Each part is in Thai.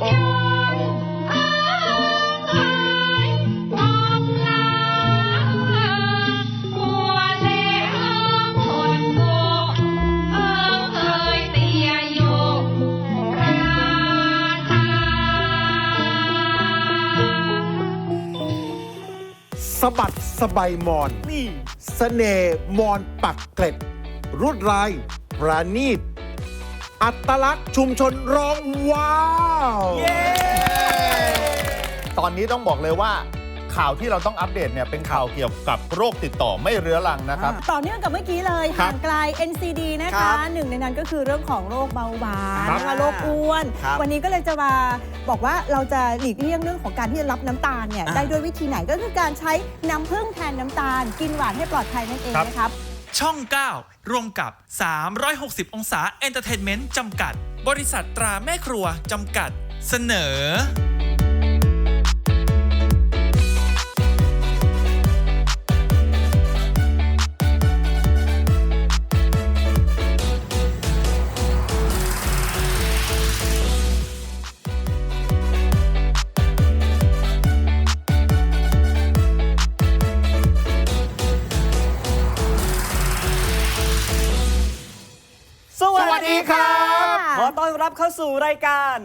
สะบัดสบายมอน นี่สเสน่ห์มอนปักเกร็ดรวดลาย ประณีต อัตลักษณ์ชุมชนร้องว้าวเย้ตอนนี้ต้องบอกเลยว่าข่าวที่เราต้องอัปเดตเนี่ยเป็นข่าวเกี่ยวกับโรคติดต่อไม่เรื้อรังนะครับ ต่อเนื่องกับเมื่อกี้เลยครับห่างไกล NCD นะครัคะบหนึ่งในนั้นก็คือเรื่องของโรคเบาหวานครับนะคะโรคอ้วน ครับวันนี้ก็เลยจะมาบอกว่าเราจะหลีกเลี่ยงเรื่องของการที่จะรับน้ำตาลเนี่ยอ่า ได้ด้วยวิธีไหนก็คือการใช้น้ำผึ้งแทนน้ำตาล กินหวานให้ปลอดภัยนั่นเองครับ นะครับ ช่อง 9 ร่วมกับ 360 องศาเอนเตอร์เทนเมนต์จำกัด บริษัทตราแม่ครัวจำกัด เสนอ สวัสดีครับค่ะขอต้อนรับเข้าสู่รายการ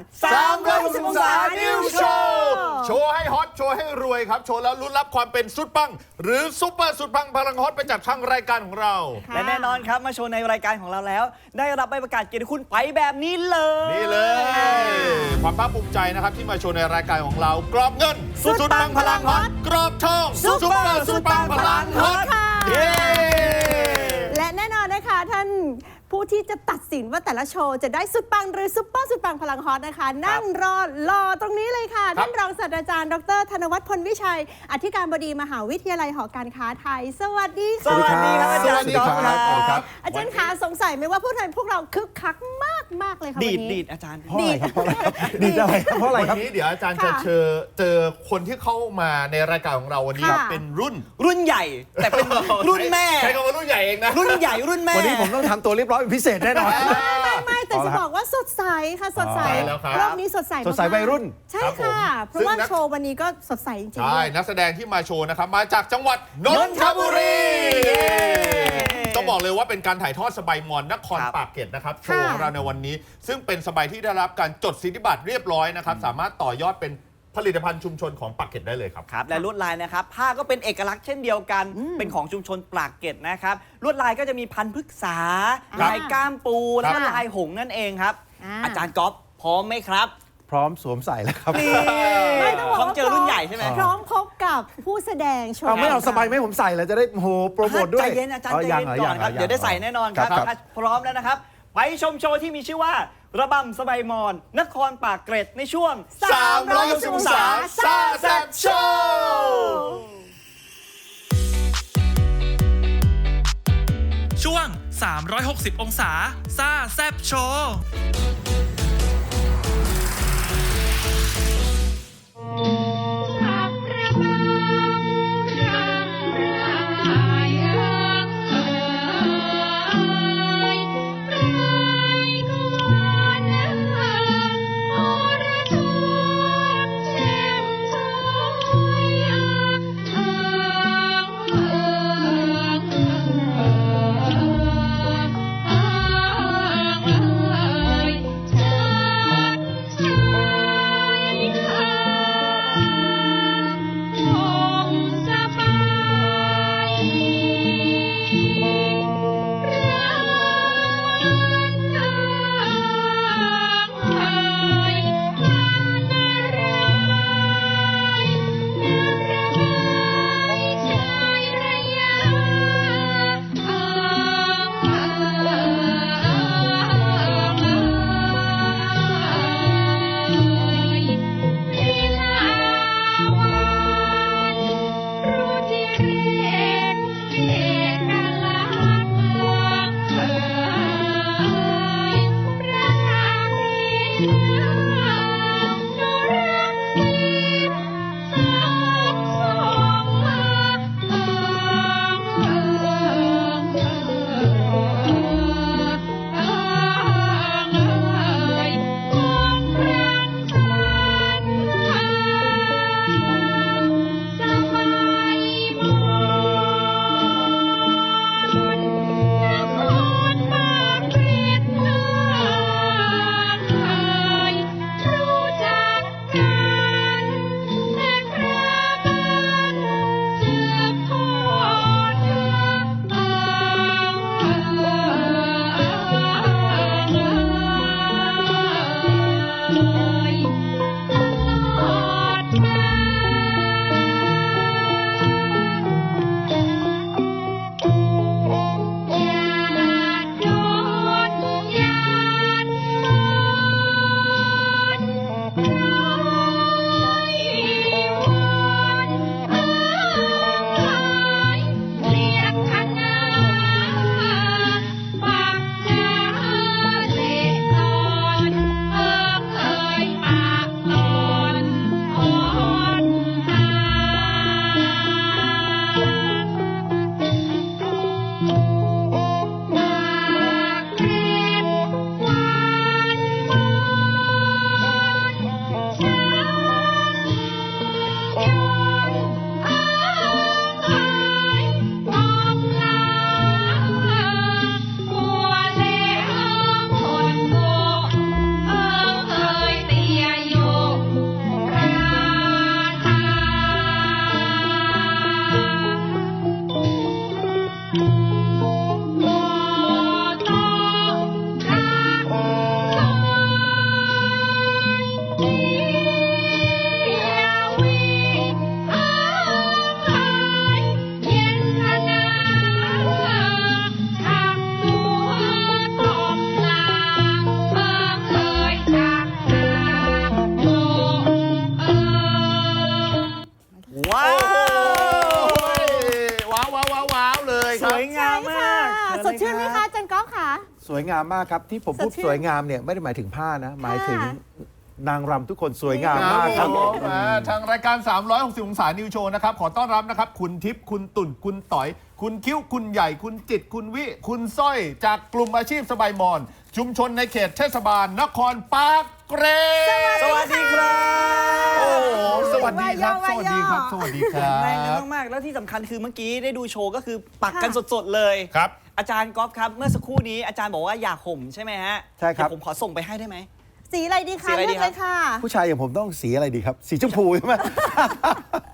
360องศานิวโชว์โชว์ให้ฮอตโชว์ให้รวยครับ โชว์แล้วลุ้นรับความเป็นสุดปัง หรือซุปเปอร์สุดปังพลังฮอตไปจากทางรายการของเรา และแน่นอนครับมาโชว์ในรายการของเราแล้ว ได้รับใบประกาศเกียรติคุณไปแบบนี้เลย นี่เลย ความภาคภูมิใจนะครับที่มาโชว์ในรายการของเรา กรอบเงิน สุดปังพลังฮอตกรอบทองซุปเปอร์ซุปปังพลังฮอตค่ะเย้และแน่นอนนะคะท่าน ผู้ที่จะตัดสินว่าแต่ละโชว์จะได้สุดปังหรือซุปเปอร์สุดปังพลังฮอตนะคะ นั่งรอรอตรงนี้เลยค่ะท่านรองศาสตราจารย์ ดร ธนวัฒน์พลวิชัย อธิการบดีมหาวิทยาลัยหอการค้าไทย สวัสดีสค่ะวัสดีครับอาจารย์สวัสดีก๊อฟครับคสวัสดีครัรับ บ อาจารย์คะสงสัยไหมว่าพวกไทยพวกเราคึกคักมากมากๆเลยค่ะดีวัดนดีนี้ ดอาจารย์ เพราะอะไรครับเพราะอะไรครับดีใจอะไรครับเพราะอะไรวันครับ นี้เดี๋ยวอาจารย์จะค่ะเจอเจอคนที่เข้ามาในรายการของเราวันนี้ค่ะ เป็นรุ่นรุ่นใหญ่แต่เป็นรุ่นแม่ ใช้คำว่ารุ่นใหญ่เองนะ รุ่นใหญ่รุ่นแม่ วันนี้ผมต้องทำตัวเรียบร้อยเป็นพิเศษแน่นอน ไม่แต่เอาจะละบอกว่าสดใสค่ะสดใสใช่แล้วครับ รอบนี้สดใสมากๆสดใสวัยรุ่น ใช่ค่ะ เพราะว่าซึ่งนักโชว์วันนี้ก็สดใสจริงๆใช่ ด้วย นักแสดงที่มาโชว์นะครับ มาจากจังหวัดนนทบุรีเย้ต้องบอกเลยว่าเป็นการถ่ายทอดสบายมอนนครครับ ปากเกร็ดนะครับ โชว์ของเราในวันนี้ ซึ่งเป็นสบายที่ได้รับการจดสิทธิบัตรเรียบร้อยนะครับ สามารถต่อยอดเป็น ผลิตภัณฑ์ชุมชนของปากเกร็ดได้เลยครับ ครับและลวดลายนะครับผ้าก็เป็นเอกลักษณ์เช่นเดียวกันเป็นของชุมชนปรากเกร็ดนะครับลวดลายก็จะมีพันธุ์พฤกษาครับ ลายก้ามปูแล้วก็ครับ ลายหงส์นั่นเองครับอ่าอาจารย์ก๊อฟพร้อมไหมครับพร้อมสวมใส่แล้วครับไม่ต้องบอกพร้อมว่าเจอรุ่นใหญ่ใช่ไหม พร้อมพบกับผู้แสดงโชว์ เอาไม่เอาสบายไหมผมใส่เลยจะได้โอ้โหโปรโมทด้วยใจเย็นอาจารย์ใจยัเย็นหรก่อนครับ งหรเดี๋ยวได้ใส่แน่นอนครับครับ ถ้าพร้อมแล้วนะครับ ไปชมโชว์ที่มีชื่อว่า ระบำสบายมอน นครปากเกร็ดในช่วง360องศาซ่าแซ่บโชว์ ช่วง 360 องศา ซ่าแซบโชว์ สวยงามมากครับ ที่ผมพูดสดชื่นสวยงามเนี่ยไม่ได้หมายถึงผ้านะ หมายถึงค่ะนางรำทุกคนสวยงามคมารับกครับผมอ่าทางรายการ 360 องศานิวโชว์นะครับ ขอต้อนรับนะครับ คุณทิพย์คุณตุ่น คุณต๋อย คุณคิ้ว คุณใหญ่ คุณจิต คุณวิ คุณสร้อย จากกลุ่มอาชีพสบายมอน ชุมชนในเขตเทศบาลนครปากเกร็ดสวัสดีครับ โอ้โหสวัสดีครับ สว่าวัสย่อดีครับ สวัสดีคแข็รังแรงกันบ มากๆแล้วที่สำคัญคือเมื่อกี้ได้ดูโชว์ก็คือปักกันค่ะสดๆเลย ครับ อาจารย์ก๊อฟครับ เมื่อสักครู่นี้อาจารย์บอกว่าอยากห่มใช่ไหมฮะใช่ครับ เดี๋ยวผมขอส่งไปให้ได้ไหม สีอะไรดีสีคะอะไรเลืดีอกครัเลบยค่ะ ผู้ชายอย่างผมต้องสีอะไรดีครับ สีชมพูใช่ไหม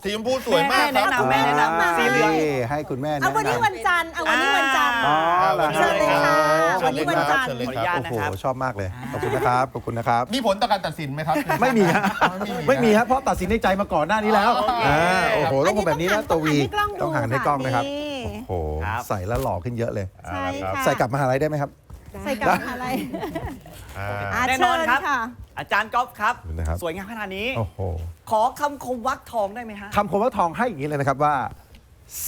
สีชมพูสวยมากคแม่รับแนะนำแม่แนะนำ สีเหลือง นี่ให้คุณแม่เอาแนะวันนี้นำวันจันทร์เอาวันนี้วันจันทร์ อ๋อเหรอเชิญเลยค่ะเชิวันญเลยนี้วันจันทร์ เชิญเลยขออนุญาตโอ้นะโหครับ ชอบมากเลย ขอบคุณนะครับขอบคุณนะครับ มีผลต่อการตัดสินไหมครับ ไม่มีฮะไม่มีนะไม่มีครับเพราะตัดสินในใจมาก่อนหน้านี้แล้วโอเคอ่าโอ้โหอัต้องคงแบบนี้นะตัววีต้ต้อองงหัหันนให้ให้กกล้ล้อองงดูนะครับนี่โอ้โห ครับ ใส่แล้วหล่อขึ้นเยอะเลย ใช่ค่ะ ใส่กลับมหาลัยได้ไหมครับ ใส่กลับอะไรอ่าอะแน่นอนครับ เชิญค่ะอาจารย์ก๊อฟครับ นะครับ สวยงามขนาดนี้ โอ้โหขอคำคมวักทองได้ไหมฮะ คำคมว่าทองให้อย่างนี้เลยนะครับว่า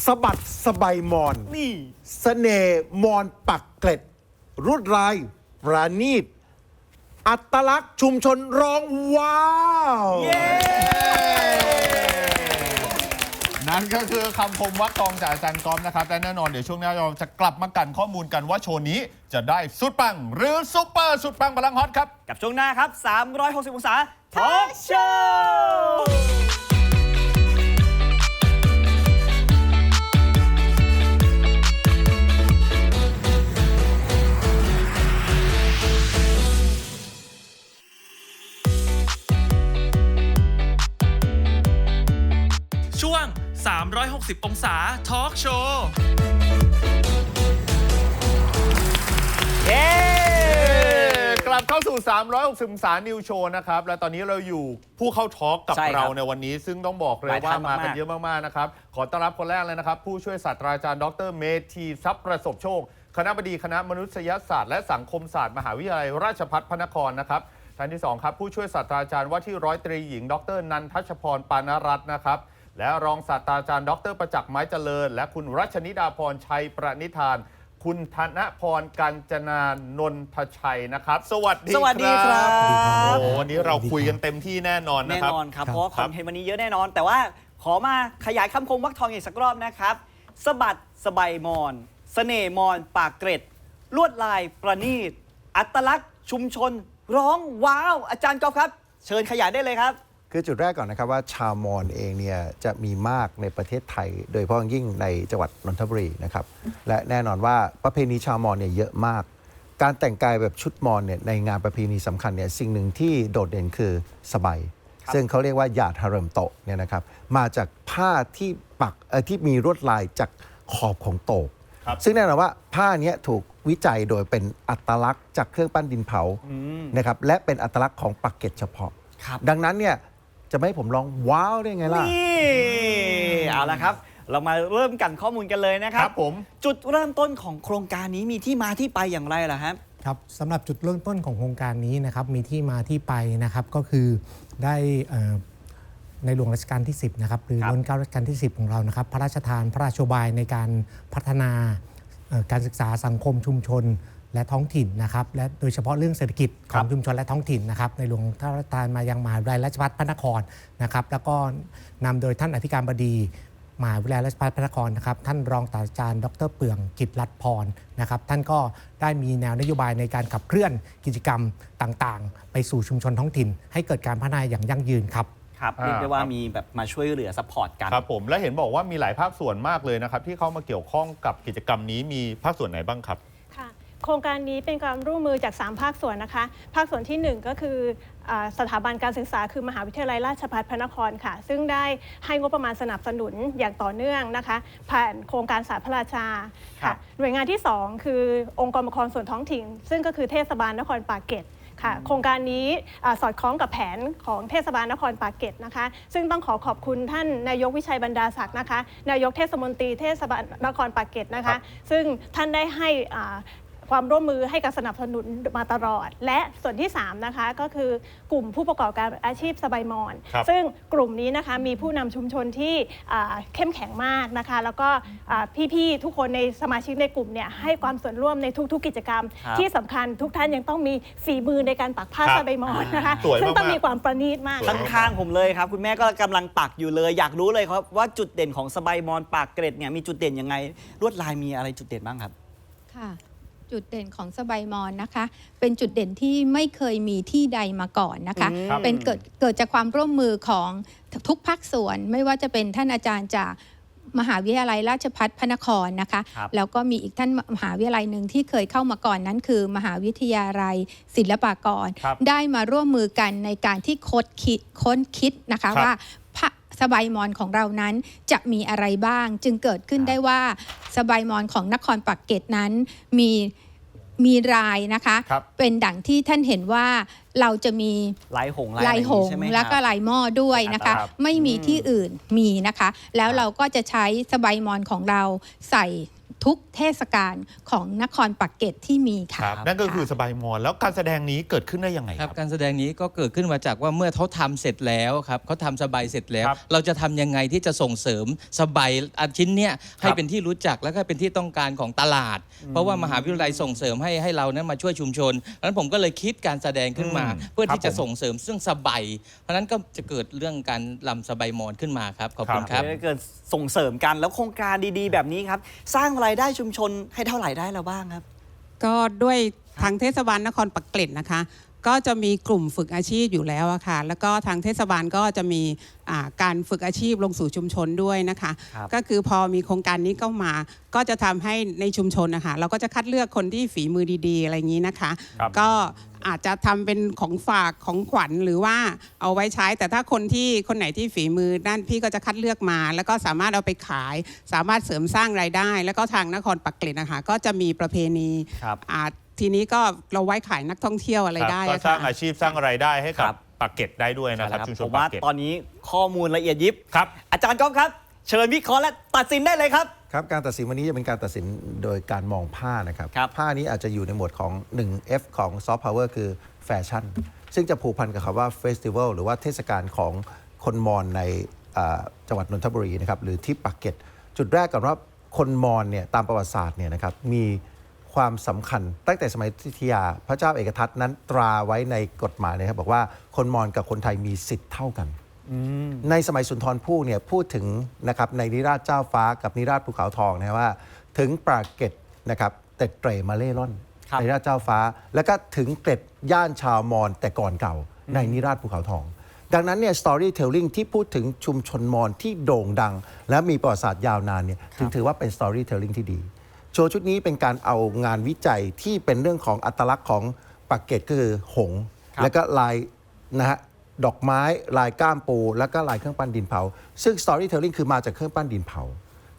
สะบัดสบายมอนนี่ เสน่ห์มอนปักเกร็ดรวดลายปราณีตอัตลักษณ์ชุมชนร้องว้าว นั่นก็คือคำคมวัดทองจากอาจารย์ก๊อฟนะครับและแน่นอนเดี๋ยวช่วงหน้าเราจะกลับมากันข้อมูลกันว่าโชว์นี้จะได้สุดปัง หรือซุปเปอร์สุดปังพลังฮอตครับ กับช่วงหน้าครับ 360 องศาทอล์กโชว์ช่วง 360 องศาทอล์กโชว์เย้กลับเข้าสู่ 360องศานิวโชว์นะครับ และตอนนี้เราอยู่ผู้เข้าทอล์กกับใช่ครับเราในวันนี้ซึ่งต้องบอกเลหลายยว่าท่านมากันมากๆเยอะมาก ๆ นะครับ ขอต้อนรับคนแรกเลยนะครับ ผู้ช่วยศาสตราจารย์ดรเมธีทรัพย์ประสบโชค คณะบดีคณะมนุษยศาสตร์และสังคมศาสตร์มหาวิทยาลัยราชภัฏพระนครนะครับท่านที่สองครับผู้ช่วยศาสตราจารย์ว่าที่ร้อยตรีหญิง ดรนันทัชพรปานรัตน์นะครับ และรองศาสตราจารย์ ดรประจักษ์ไม้เจริญ และคุณรัชนิดาพรชัยประนิธาน คุณธนพรกัญจนานนทชัยนะครับ สวัสดีสวัสดีครับ โอ้โหวันนี้เราคุยกันเต็มที่แน่นอนนะแน่ครับ นอนครับ เพราะว่าคครัอบนเทนต์วันนี้เยอะแน่นอน แต่ว่าขอมาขยายคำคมวักทองอีกสักรอบนะครับสะบัดสบายมอนเสน่ห์มอน ปากเกร็ด ลวดลายประณีต อัตลักษณ์ชุมชน ร้องว้าว อาจารย์กอล์ฟครับ เชิญขยายได้เลยครับ คือจุดแรกก่อนนะครับว่าชาวมอญเองเนี่ยจะมีมากในประเทศไทย โดยเฉพาะอย่างยิ่งในจังหวัดนนทบุรีนะครับและแน่นอนว่าประเพณีชาวมอญเนี่ยเยอะมาก การแต่งกายแบบชุดมอญเนี่ยในงานประเพณีสำคัญเนี่ยสิ่งหนึ่งที่โดดเด่นคือสบายซึ่งเขาเรียกว่าหยาดฮาเริมโตะเนี่ยนะครับมาจากผ้าที่ปักเอ่อที่มีลวดลายจากขอบของโตกครับซึ่งแน่นอนว่าผ้าเนี้ยถูกวิจัยโดยเป็นอัตลักษณ์จากเครื่องปั้นดินเผานะครับและเป็นอัตลักษณ์ของปักเกร็ดเฉพาะครับดังนั้นเนี่ย จะไม่ให้ผมร้องว้าวได้ไงล่ะ นี่เอาละครับ เรามาเริ่มกันข้อมูลกันเลยนะคครัรับบผม จุดเริ่มต้นของโครงการนี้มีที่มาที่ไปอย่างไรล่ะครับ ครับสำหรับจุดเริ่มต้นของโครงการนี้นะครับมีที่มาที่ไปนะครับก็คือได้เอ่อในหลวงรัชกาลที่ 10นะครับหรือครับรัชกาลรัชกาลที่ 10 ของเรานะครับ พระราชทานพระราชโบายในการพัฒนาเอ่อการศึกษาสังคมชุมชน และท้องถิ่นนะครับและโดยเฉพาะเรื่องเศรษฐกิจของชุมชนและท้องถิ่นนะครับในหลวงพระราชทานมายังมหาวิทยาลัยราชภัฏพระนครนะครับแล้วก็นำโดยท่านอธิการบดีมหาวิทยาลัยราชภัฏพระนครนะครับท่านรองศาสตราจารย์ ดรเปื่องกิจรัตน์พรนะครับท่านก็ได้มีแนวนโยบายในการขับเคลื่อนกิจกรรมต่างๆ ไปสู่ชุมชนท้องถิ่น ให้เกิดการพัฒนาอย่างยั่งยืนครับครับอ่าเรียกได้ว่าครับมีแบบมาช่วยเหลือซัพพอร์ตกันครับผมและเห็นบอกว่ามีหลายภาคส่วนมากเลยนะครับที่เข้ามาเกี่ยวข้องกับกิจกรรมนี้มีภาคส่วนไหนบ้างครับค่ะ โครงการนี้เป็นการร่วมมือจาก 3 ภาคส่วนนะคะ ภาคส่วนทีหนึ่1 ก็คืออาสถาบันการศึกษาคือมหาวิทยาลัยราชภัฏพระนครค่ะ ซึ่งได้ให้งบประมาณสนับสนุนอย่างต่อเนื่องนะคะ ผ่านโครงการศาสตร์พระราชาครัค่ะบหน่วยงานที่ 2 คือองค์กรปกครองส่วนท้องถิ่น ซึ่งก็คือเทศบาลนครปากเกร็ดค่ะโครงการนี้อ่าสอดคล้องกับแผนของเทศบาลนครปากเกร็ดนะคะ ซึ่งต้องขอขอบคุณท่านนายกวิชัยบรรดาศักดิ์นะคะ นายกเทศมนตรีเทศบาลนครปากเกร็ดนะครัคะบซึ่งท่านได้ให้อ่า ความร่วมมือให้การสนับสนุนมาตลอด และส่วนที่3นะคะก็คือกลุ่มผู้ประกอบการอาชีพสบายมอน ครับซึ่งกลุ่มนี้นะคะมีผู้นำชุมชนที่อ่าเข้มแข็งมากนะคะ แล้วก็อ่าพี่ๆทุกคนในสมาชิกในกลุ่มเนี่ยให้ความส่วนร่วมในทุก ๆ กิจกรรม ครับที่สำคัญทุกท่านยังต้องมีฝีมือในการปักผ้าครับสบายมอนนะคะสวยซึ่งต้องมากๆ มีความประณีตมาก สวย ข้างๆผมเลยครับ คุณแม่ก็กำลังปักอยู่เลย อยากรู้เลยครับว่าจุดเด่นของสบายมอนปากเกร็ดเนี่ยมีจุดเด่นยังไงลวดลายมีอะไรจุดเด่นบ้างครับ ค่ะ จุดเด่นของสบายมอนนะคะ เป็นจุดเด่นที่ไม่เคยมีที่ใดมาก่อนนะคะ อืม ครับ เป็นเกิดเกิดจากความร่วมมือของทุกภาคส่วน ไม่ว่าจะเป็นท่านอาจารย์จากมหาวิทยาลัยราชภัฏพระนครนะคะ ครับ แล้วก็มีอีกท่านมหาวิทยาลัยหนึ่งที่เคยเข้ามาก่อนนั้นคือ มหาวิทยาลัยศิลปากร ครับ ได้มาร่วมมือกันในการที่ค้นคิดค้นคิดนะคะครับว่าพระสบายมอนของเรานั้นจะมีอะไรบ้าง จึงเกิดขึ้นได้ว่าสบายมอนของนครปักเกร็ดนั้น มี มีรายนะคะ ครับ เป็นดั่งที่ท่านเห็นว่าเราจะมีลายหงส์ลายอะไรอย่หนี้งใช่ส์ไหมครับแล้วก็ ลายหม้อด้วยนะคะ ครับ ไม่มีที่อื่นมีนะคะ แล้วเราก็จะใช้สบายมอนของเราใส่ ทุกเทศกาลของนครปักเกร็ดที่มีค่ะครับนั่นก็คือสบายมอนแล้วการแสดงนี้เกิดขึ้นได้ยังไงคครัรับ บการแสดงนี้ก็เกิดขึ้นมาจากว่าเมื่อเขาทำเสร็จแล้วครับเขาทำสบายเสร็จแล้ว ครับเราจะทำยังไงที่จะส่งเสริมสบายอันชิ้นเนี้ยให้ครับเป็นที่รู้จักแล้วก็เป็นที่ต้องการของตลาด เพราะว่ามหาวิทยาลัยส่งเสริมให้ให้เรานั้นมาช่วยชุมชนเพราะฉะนั้นผมก็เลยคิดการแสดงขึ้นมา อืมเพื่อที่ครัจะบผม ส่งเสริมซึ่งสบายเพราะฉะนั้นก็จะเกิดเรื่องการลำสบายมอนขึ้นมาครับขอบคุณครับ เกิดส่งเสริมกันแล้วโครงการดีๆ แบบนี้ครับ สร้างรายได้ชุมชนให้เท่าไหร่ได้แล้วบ้างครับ ก็ด้วยทางเทศบาลนครปักเกร็ดนะคะ ก็จะมีกลุ่มฝึกอาชีพอยู่แล้วอะค่ะ แล้วก็ทางเทศบาลก็จะมีอ่าการฝึกอาชีพลงสู่ชุมชนด้วยนะคะครับก็คือพอมีโครงการนี้เข้ามา ก็จะทำให้ในชุมชนนะคะเราก็จะคัดเลือกคนที่ฝีมือดี ๆ อะไรอย่างนี้นะคะครับก็อาจจะทำเป็นของฝากของขวัญหรือว่าเอาไว้ใช้ แต่ถ้าคนที่คนไหนที่ฝีมือด้านพี่ก็จะคัดเลือกมา แล้วก็สามารถเอาไปขาย สามารถเสริมสร้างรายได้ แล้วก็ทางนครปักเกร็ดนะคะ ก็จะมีประเพณีครับอ่า ทีนี้ก็เราไว้ขายนักท่องเที่ยวอะไรครับได้ก็อะสร้างค่ะอาชีพสร้างรายได้ให้กัครับบ ปากเกร็ดได้ด้วยนะครับชุมชผนมปาว่ากเกร็ดตอนนี้ข้อมูลละเอียดยิบ ครับ อาจารย์ก๊อฟครับ เชิญวิเคราะห์และตัดสินได้เลยครับ ครับการตัดสินวันนี้จะเป็นการตัดสินโดยการมองผ้านะครับ ครับ ผ้านี้อาจจะอยู่ในหมวดของ 1F ของซอฟต์พาวเวอร์คือแฟชั่น ซึ่งจะผูกพันกับคำว่าเฟสติวัลหรือว่าเทศกาลของคนมอญในอ่าจังหวัดนนทบุรีนะครับหรือที่ปากเกร็ดจุดแรกก่อนว่าคนมอญเนี่ยตามประวัติศาสตร์เนี่ยนะครับมี ความสำคัญ ตั้งแต่สมัยทิทยา พระเจ้าเอกทัตนั้นตราไว้ในกฎหมายนะครับบอกว่าคนมอญกับคนไทยมีสิทธิ์เท่ากัน ในสมัยสุนทรภู่เนี่ยพูดถึงนะครับในนิราชเจ้าฟ้ากับนิราชภูเขาทองนะว่า ถึงปรากเกร็ดนะครับแต่เตรมาเล่ร่อนครับในนิราชเจ้าฟ้า แล้วก็ถึงเกร็ดย่านชาวมอญแต่ก่อนเก่า ในนิราชภูเขาทองดังนั้นเนี่ย storytelling ที่พูดถึงชุมชนมอญที่โด่งดัง และมีประวัติศาสตร์ยาวนานเนี่ยถึงถือว่าเป็น storytelling ที่ดี โชว์ชุดนี้เป็นการเอางานวิจัยที่เป็นเรื่องของอัตลักษณ์ของปากเกร็ดก็คือหงส์ครับ แล้วก็ลายนะฮะดอกไม้ลายก้ามปู แล้วก็ลายเครื่องปั้นดินเผา ซึ่ง storytelling คือมาจากเครื่องปั้นดินเผา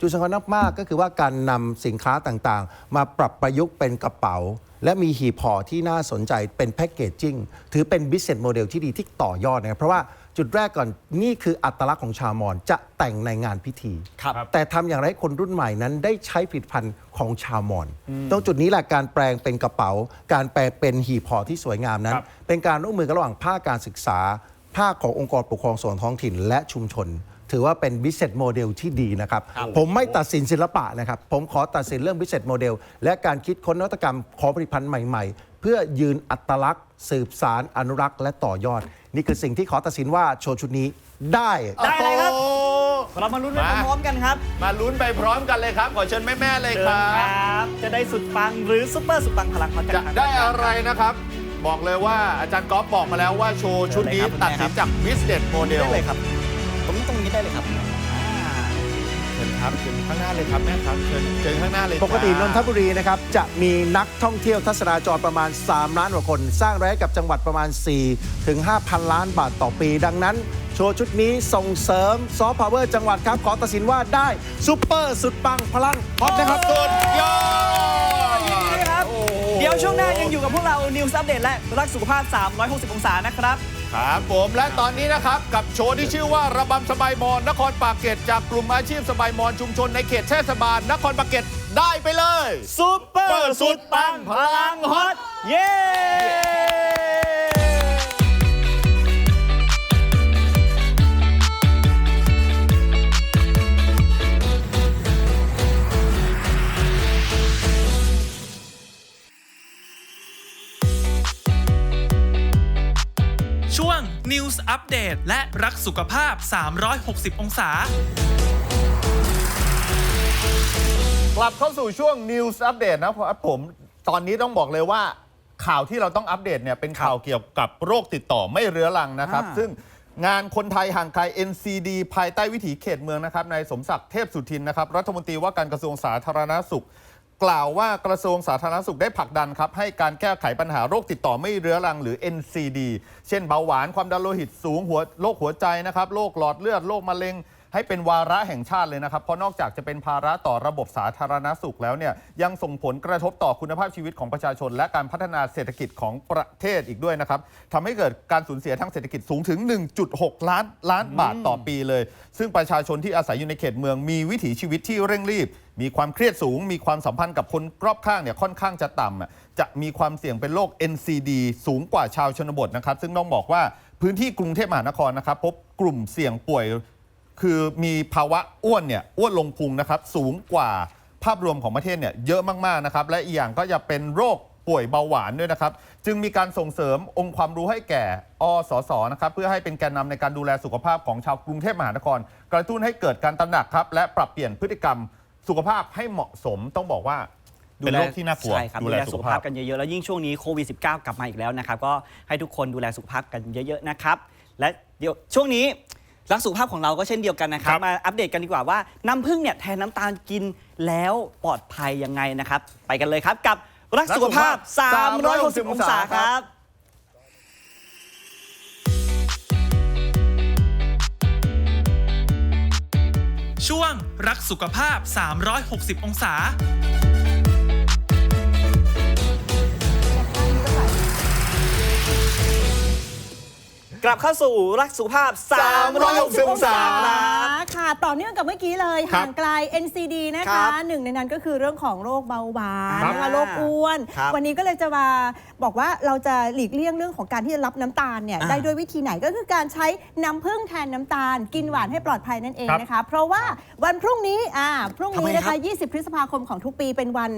จุดสำคัญมากๆก็คือว่าการนำสินค้าต่างๆ มาปรับประยุกต์เป็นกระเป๋า และมีหีบห่อที่น่าสนใจเป็นแพ c เกจจิ้งถือเป็น business model ที่ดีที่ต่อยอดนะครับเพราะว่า จุดแรกก่อนนี่คืออัตลักษณ์ของชาวมอญจะแต่งในงานพิธี ครับแต่ทำอย่างไรให้คนรุ่นใหม่นั้นได้ใช้ผลิตภัณฑ์ของชาวมอญตรงจุดนี้แหละการแปลงเป็นกระเป๋า การแปลงเป็นหีบห่อที่สวยงามนั้น ครับ เป็นการร่วมมือกันระหว่างภาคการศึกษา ภาคขององค์กรปกครองส่วนท้องถิ่นและชุมชน ถือว่าเป็น business model ที่ดีนะครับ ผมไม่ตัดสินศิลปะนะครับ ผมขอตัดสินเรื่อง business model และการคิดค้นนวัตกรรมของผลิตภัณฑ์ใหม่ๆเพื่อยืนอัตลักษณ์ สืบสารอนุรักษ์และต่อยอด นี่คือสิ่งที่ขอตัดสินว่าโชว์ชุดนี้ได้ได้เลยครับ โอ้เรามาลุ้นไปมาพร้อมๆกันครับมาลุ้นไปพร้อมกันเลยครับ ขอเชิญแม่ๆเลยเชิคญรับ ครับ จะได้สุดปังหรือซุปเปอร์สุดปังพลังเขาจะจากทางได้อะไรนะครับ บอกเลยว่าอาจารย์ก๊อฟบอกมาแล้วว่าโชว์ชุดนี้เชิญเลยครับตัดสินจาก business ได้ model เลยครับตรงนี้ตรงนี้ได้เลยครับอ่าเชิญ ครับเชิญข้างหน้าเลยครับแม่ครับเชิญเชิญข้างหน้าเลยปกตินจ้านทบุรีนะครับจะมีนักท่องเที่ยวทัศนาจรประมาณ 3 ล้านกว่าคน สร้างรายได้กับจังหวัดประมาณ 4 ถึง 5,000 ล้านบาทต่อปี ดังนั้น โชว์ชุดนี้ส่งเสริมซอฟต์พาวเวอร์จังหวัดครับ ขอตัดสินว่าได้ซุปเปอร์สุดปังพลังฮอตนะครับสุดยอดยินดีครับโอ้โหเดี๋ยวช่วงหน้ายังอยู่กับพวกเรา News Update และรักสุขภาพ 360 องศานะครับ ครับผมและตอนนี้นะครับ กับโชว์ที่ชื่อว่าระบำสบายมอนนครปากเกร็ดจากกลุ่มอาชีพสบายมอนชุมชนในเขตเทศบาลนครปากเกร็ดได้ไปเลยซุปเปอร์สุดปังพลังฮอตเย้ News Update และรักสุขภาพ 360 องศากลับเข้าสู่ช่วง News Update นะครับผม ตอนนี้ต้องบอกเลยว่าข่าวที่เราต้องอัปเดตเนี่ยเป็นข่าวเกี่ยวกับโรคติดต่อไม่เรื้อรังนะครับอ่าซึ่งงานคนไทยห่างไกล NCD ภายใต้วิถีเขตเมืองนะครับนายสมศักดิ์เทพสุทินนะครับ รัฐมนตรีว่าการกระทรวงสาธารณสุข กล่าวว่ากระทรวงสาธารณสุขได้ผลักดันครับ ให้การแก้ไขปัญหาโรคติดต่อไม่เรื้อรังหรือ NCD เช่นเบาหวานความดันโลหิตสูงหัวโรคหัวใจนะครับโรคหลอดเลือดโรคมะเร็ง ให้เป็นวาระแห่งชาติเลยนะครับ เพราะนอกจากจะเป็นภาระต่อระบบสาธารณสุขแล้วเนี่ยยังส่งผลกระทบต่อคุณภาพชีวิตของประชาชน และการพัฒนาเศรษฐกิจของประเทศอีกด้วยนะครับทำให้เกิดการสูญเสียทางเศรษฐกิจสูงถึง 1.6 ล้านล้านบาทต่อปีเลย ซึ่งประชาชนที่อาศัยอยู่ในเขตเมืองมีวิถีชีวิตที่เร่งรีบ มีความเครียดสูง มีความสัมพันธ์กับคนรอบข้างเนี่ยค่อนข้างจะต่ำจะมีความเสี่ยงเป็นโรค NCD สูงกว่าชาวชนบทนะครับ ซึ่งต้องบอกว่าพื้นที่กรุงเทพมหานครนะครับพบกลุ่มเสี่ยงป่วย คือมีภาวะอ้วนเนี่ยอ้วนลงพุงนะครับสูงกว่าภาพรวมของประเทศเนี่ยเยอะมากๆนะครับและอีกอย่างก็จะเป็นโรคป่วยเบาหวานด้วยนะครับ จึงมีการส่งเสริมองค์ความรู้ให้แก่อสสนะครับเพื่อให้เป็นแกนนำในการดูแลสุขภาพของชาวกรุงเทพมหานคร กระตุ้นให้เกิดการตระหนักครับและปรับเปลี่ยนพฤติกรรมสุขภาพให้เหมาะสมต้องบอกว่าเป็นโรคที่น่ากลัวใช่ครับดูแลสุขภาพกันเยอะๆ แล้วยิ่งช่วงนี้โควิด -19 กลับมาอีกแล้วนะครับ ก็ให้ทุกคนดูแลสุขภาพกันเยอะๆนะครับ และเดี๋ยวช่วงนี้ รักสุขภาพของเราก็เช่นเดียวกันนะครับครับ มาอัปเดตกันดีกว่าว่าน้ำผึ้งเนี่ยแทนน้ำตาลกินแล้วปลอดภัยยังไงนะครับ ไปกันเลยครับกับรักสุขภาพ 360 องศาครับช่วงรักสุขภาพ 360 องศา กลับเข้าสู่รักสุขภาพ360องศาครับ ค่ะ ต่อเนื่องกับเมื่อกี้เลยครับห่างไกล NCD นะครัคะบหนึ่งในนั้นก็คือเรื่องของโรคเบาหวานครับนะคะโรคอ้วน ครับวันนี้ก็เลยจะมาบอกว่าเราจะหลีกเลี่ยงเรื่องของการที่จะรับน้ำตาลเนี่ยอ่า ได้ด้วยวิธีไหนก็คือการใช้น้ำผึ้งแทนน้ำตาล กินหวานให้ปลอดภัยนั่นเองครับ นะคะ เพราะว่าวันพรุ่งนี้อ่าพรุ่งทำไมนี้นะครัคะบ 20 พฤษภาคมของทุกปีเป็นวัน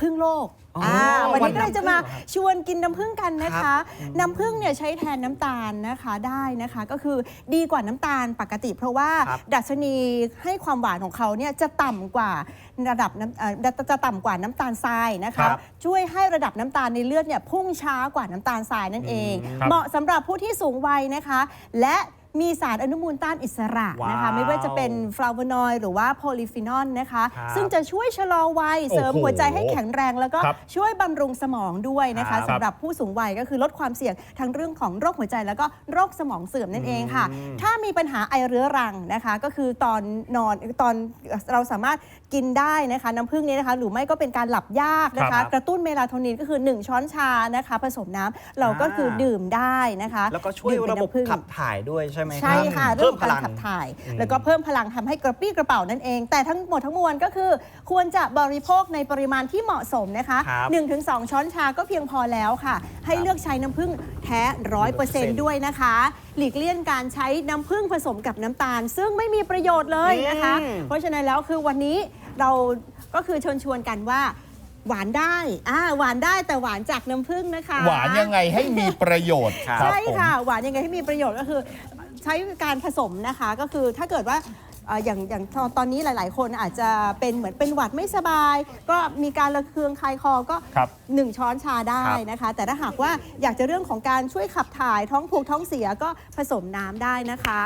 พึ่งโลก อ๋ออ่าวันวันี้นก็เลยจะมาชวนกินน้ำผึ้งกันนะครัคะบน้ำผึ้งเนี่ยใช้แทนน้ำตาลนะคะได้นะคะ ก็คือดีกว่าน้ำตาลปกติ เพราะว่าครับดัชนีให้ความหวานของเขาเนี่ยจะต่ำกว่าระดับน้ำเอ่อจะต่ำกว่าน้ำตาลทรายนะครัคะ บช่วยให้ระดับน้ำตาลในเลือดเนี่ยพุ่งช้ากว่าน้ำตาลทรายนั่นเอง ครับ เหมาะสำหรับผู้ที่สูงวัยนะคะ และ มีสารอนุมูลต้านอิสระนะคะ ว้าวไม่ว่าจะเป็นฟลาโวนอยด์หรือว่าโพลีฟีนอลนะคะ ครับซึ่งจะช่วยชะลอวัย เสริมโอ้โหหัวใจให้แข็งแรง แล้วก็ครับช่วยบำรุงสมองด้วยนะครัคะบสำหรับผู้สูงวัยก็คือลดความเสี่ยงทั้งเรื่องของโรคหัวใจแล้วก็โรคสมองเสื่อมนั่นเองค่ะถ้ามีปัญหาไอเรื้อรังนะคะ ก็คือตอนนอนตอนเราสามารถกินได้นะคะน้ำผึ้งนี้นะคะ หรือไม่ก็เป็นการหลับยากนะครัคะ บกระตุ้นเมลาโทนินก็คือ 1 ช้อนชานะคะ ผสมน้ำเราก็คือดื่มได้นะคะแล้วก็ช่วยดื่มเป็นระบบน้ำผึ้ง ขับถ่ายด้วยใช่ไหมรับ ใช่ค่ะเพิ่มพการลังขับถ่าย แล้วก็เพิ่มพลังทำให้กระปรี้กระเป๋านั่นเอง แต่ทั้งหมดทั้งมวลก็คือ ควรจะบริโภคในปริมาณที่เหมาะสมนะคะครับ1-2 ช้อนชาก็เพียงพอแล้วค่ะ ให้เลือกใช้น้ำผึ้งแท้ร้อยเปอร์เซ็นต์ด้วยนะคะ หลีกเลี่ยงการใช้น้ำผึ้งผสมกับน้ำตาล ซึ่งไม่มีประโยชน์เลยนะคะอืมเพราะฉะนั้นแล้วคือวันนี้เราก็คือเชิญชวนกันว่าหวานได้อ่าหวานได้แต่หวานจากน้ำผึ้งนะคะ หวานยังไงให้มีประโยชน์ครับใช่ผมค่ะ หวานยังไงให้มีประโยชน์ก็คือ ใช้การผสมนะคะก็คือถ้าเกิดว่าเอ่ออย่างอย่างตอนตอนนี้หลาย ๆ คนอาจจะเป็นเหมือนเป็นหวัดไม่สบาย ก็มีการระเคืองคายคอก็ครับหนึ่งช้อนชาได้นะคะ แต่ถ้าหากว่าอยากจะเรื่องของการช่วยขับถ่ายท้องผูกท้องเสียก็ผสมน้ำได้นะคะ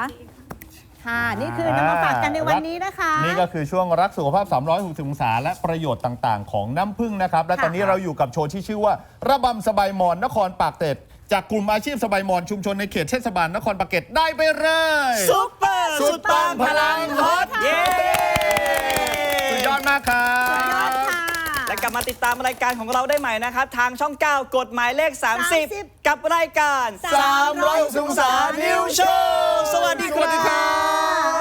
ค่ะนี่คือนำมาฝากกันในวันนี้นะคะ นี่ก็คือช่วงรักสุขภาพ 360องศาและประโยชน์ต่าง ๆ ของน้ำผึ้งนะครับ และค่ะตอนนี้เราอยู่กับโชว์ที่ชื่อว่า ระบำสบายมอนนครปากเกร็ด จากกลุ่มอาชีพสบายมอนชุมชนในเขตเทศบาลนครปากเกร็ดได้ไปเลยซุปเปอร์สุดปังพลังฮอตเย้สุดยอดมากครับ และกลับมาติดตามรายการของเราได้ใหม่นะครับ ทางช่อง 9 กฎหมายเลข 30 กับรายการ360องศานิวโชว์สวัสดีครับ